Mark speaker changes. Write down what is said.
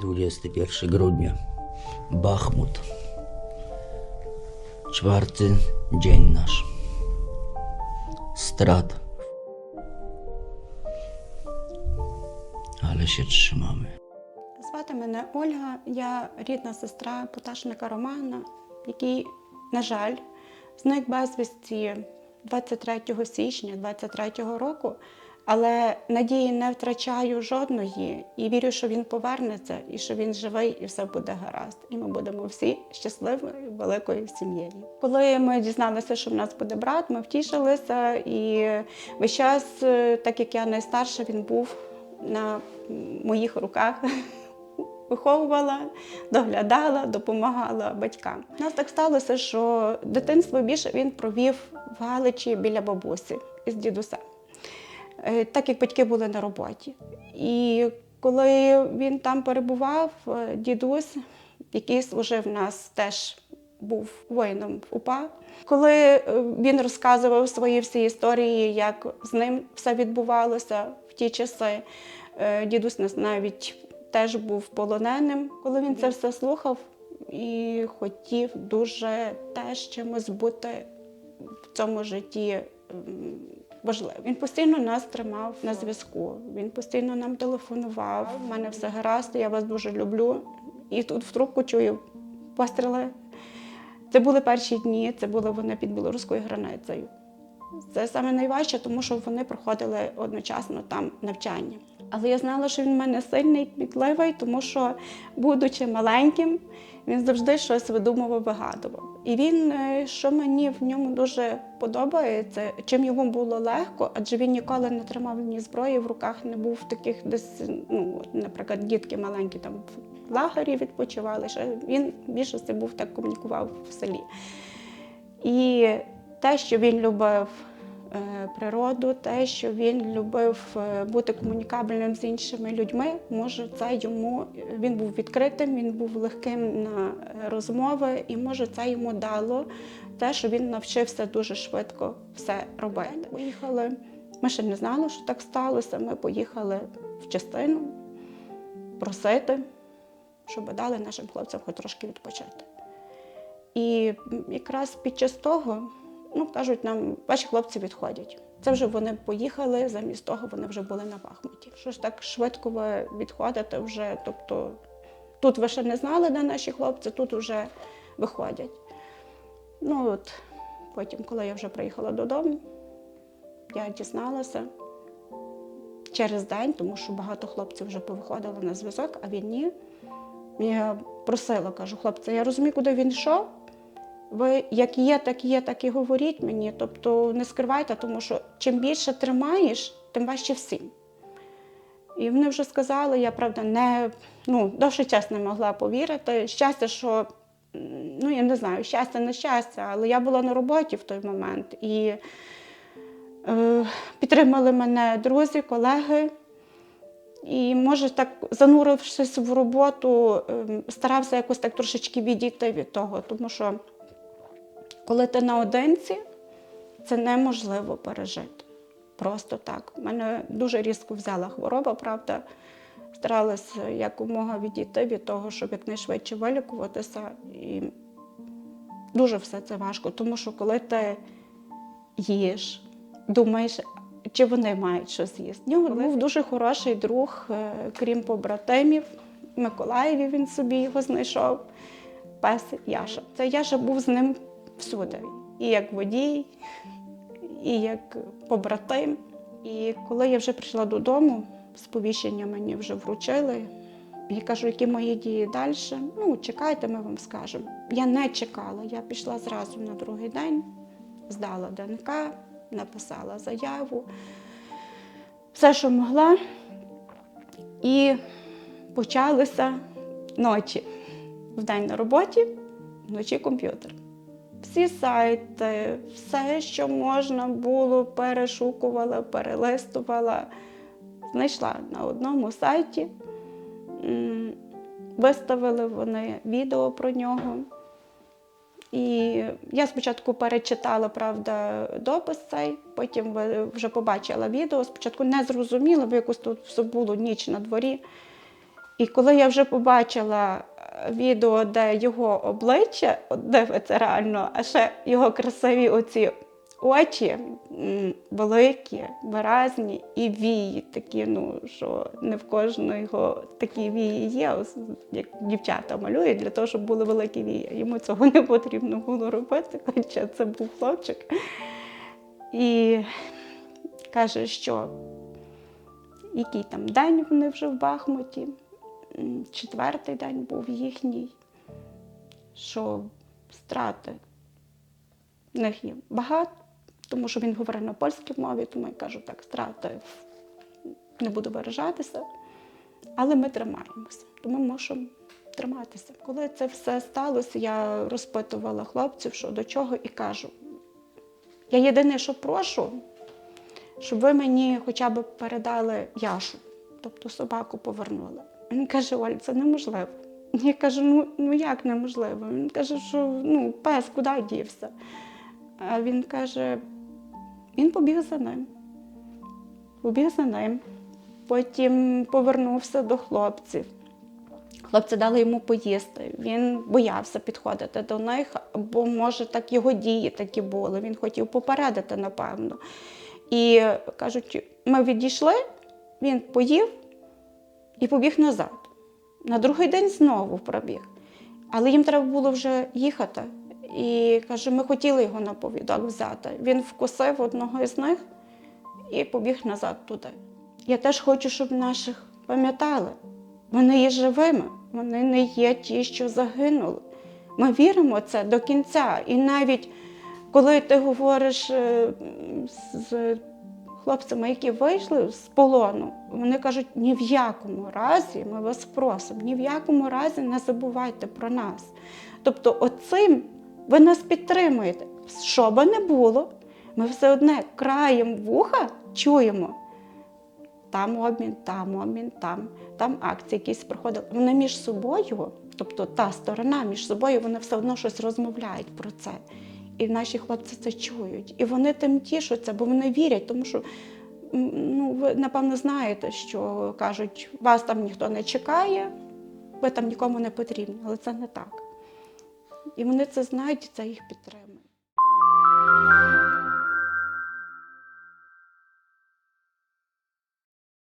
Speaker 1: 21 grudnia. Bachmut. Czwarty dzień nasz. Strat. Ale się trzymamy.
Speaker 2: Звати мене Ольга, я рідна сестра Поташника Романа, який, на жаль, зник безвісті 23 січня 23 року. Але надії не втрачаю жодної і вірю, що він повернеться, і що він живий, і все буде гаразд. І ми будемо всі щасливою великою сім'єю. Коли ми дізналися, що в нас буде брат, ми втішилися, і весь час, е, так як я найстарша, він був на моїх руках. Виховувала, доглядала, допомагала батькам. У нас так сталося, що дитинство більше він провів в Галичі біля бабусі із дідусем, Е, так як батьки були на роботі. І коли він там перебував, е, дідусь, який служив нас, теж був воїном в УПА. Коли е, він розказував свої всі історії, як з ним все відбувалося в ті часи, е, дідусь нас навіть теж був полоненим. Коли він це все слухав і хотів дуже теж чимось бути в цьому житті важливо. Він постійно нас тримав на зв'язку. Він постійно нам телефонував. У мене все гаразд, я вас дуже люблю. І тут в трубку чую постріли. Це були перші дні, це були вони під білоруською границею. Це саме найважче, тому що вони проходили одночасно там навчання. Але я знала, що він в мене сильний, кмітливий, тому що, будучи маленьким, він завжди щось видумував, вигадував. І він, е, що мені в ньому дуже подобається, чим йому було легко, адже він ніколи не тримав ні зброї в руках, не був таких десь, ну, наприклад, дітки маленькі там в лагері відпочивали. Ще він більшості був так комунікував в селі. І те, що він любив природу, те, що він любив е, бути комунікабельним з іншими людьми, може, це йому він був відкритим, він був легким на е, розмови, і може це йому дало те, що він навчився дуже швидко все робити. Поїхали. Ми ще не знали, що так сталося. Ми поїхали в частину просити, щоб дали нашим хлопцям хоч трошки відпочити. І якраз під час того, ну кажуть нам, ваші хлопці відходять. Це вже вони поїхали, замість того вони вже були на Бахмуті. Що ж так швидко ви відходите вже? Тобто тут ви ще не знали, де наші хлопці, тут вже виходять. Ну от потім, коли я вже приїхала додому, я дізналася через день, тому що багато хлопців вже повиходили на зв'язок, а він ні. Я просила, кажу, хлопці, я розумію, куди він йшов. Ви як є, так є, так і говоріть мені. Тобто не скривайте, тому що чим більше тримаєш, тим важче всім. І вони вже сказали, я правда не ну, довший час не могла повірити. Щастя, що ну я не знаю, щастя, не щастя, але я була на роботі в той момент. І е, підтримали мене друзі, колеги. І може так занурившись в роботу, ем, старався якось так трошечки відійти від того, тому що коли ти наодинці, це неможливо пережити. Просто так. Мене дуже різко взяла хвороба, правда. Старалася якомога відійти від того, щоб якнайшвидше вилікуватися. І дуже все це важко, тому що коли ти їш, думаєш, чи вони мають щось їсти. Нього був дуже хороший друг, е, крім побратимів. Миколаєві він собі його знайшов. Пес Яша. Це Яша був з ним всюди. І як водій, і як побратим. І коли я вже прийшла додому, сповіщення мені вже вручили. Я кажу, які мої дії далі. Ну, чекайте, ми вам скажемо. Я не чекала, я пішла зразу на другий день, здала ДНК, написала заяву, все, що могла. І почалися ночі. Вдень на роботі, вночі комп'ютер. Всі сайти, все, що можна було, перешукувала, перелистувала. Знайшла на одному сайті. Виставили вони відео про нього. І я спочатку перечитала, правда, допис цей, потім вже побачила відео. Спочатку не зрозуміла, бо якось тут все було ніч на дворі. І коли я вже побачила відео, де його обличчя, дивиться реально, а ще його красиві оці очі великі, виразні і вії такі, ну що не в кожного такі вії є, як дівчата малюють для того, щоб були великі вії. Йому цього не потрібно було робити, хоча це був хлопчик. І каже, що який там день вони вже в Бахмуті. Четвертий день був їхній, що страти в них є багато, тому що він говорив на польській мові, тому я кажу так, страти не буду виражатися, але ми тримаємося, тому мусимо триматися. Коли це все сталося, я розпитувала хлопців, що до чого, і кажу: я єдине, що прошу, щоб ви мені хоча б передали Яшу, тобто собаку повернули. Він каже, Оль, це неможливо. Я кажу, ну, ну як неможливо? Він каже, що ну, пес куди дівся? А він каже, він побіг за ним. Побіг за ним. Потім повернувся до хлопців. Хлопці дали йому поїсти. Він боявся підходити до них, бо, може, так його дії такі були. Він хотів попередити, напевно. І кажуть, ми відійшли, він поїв і побіг назад. На другий день знову пробіг. Але їм треба було вже їхати. І каже, ми хотіли його на повідок взяти. Він вкусив одного із них і побіг назад туди. Я теж хочу, щоб наших пам'ятали. Вони є живими, вони не є ті, що загинули. Ми віримо це до кінця. І навіть коли ти говориш е, з хлопцями, які вийшли з полону, вони кажуть, ні в якому разі ми вас просимо, ні в якому разі не забувайте про нас. Тобто, оцим ви нас підтримуєте. Що би не було, ми все одне краєм вуха чуємо. Там обмін, там обмін, там, там акції якісь проходили. Вони між собою, тобто та сторона між собою, вони все одно щось розмовляють про це. І наші хлопці це чують. І вони тим тішуться, бо вони вірять, тому що ну, ви напевно знаєте, що кажуть, вас там ніхто не чекає, ви там нікому не потрібні, але це не так. І вони це знають, і це їх підтримує.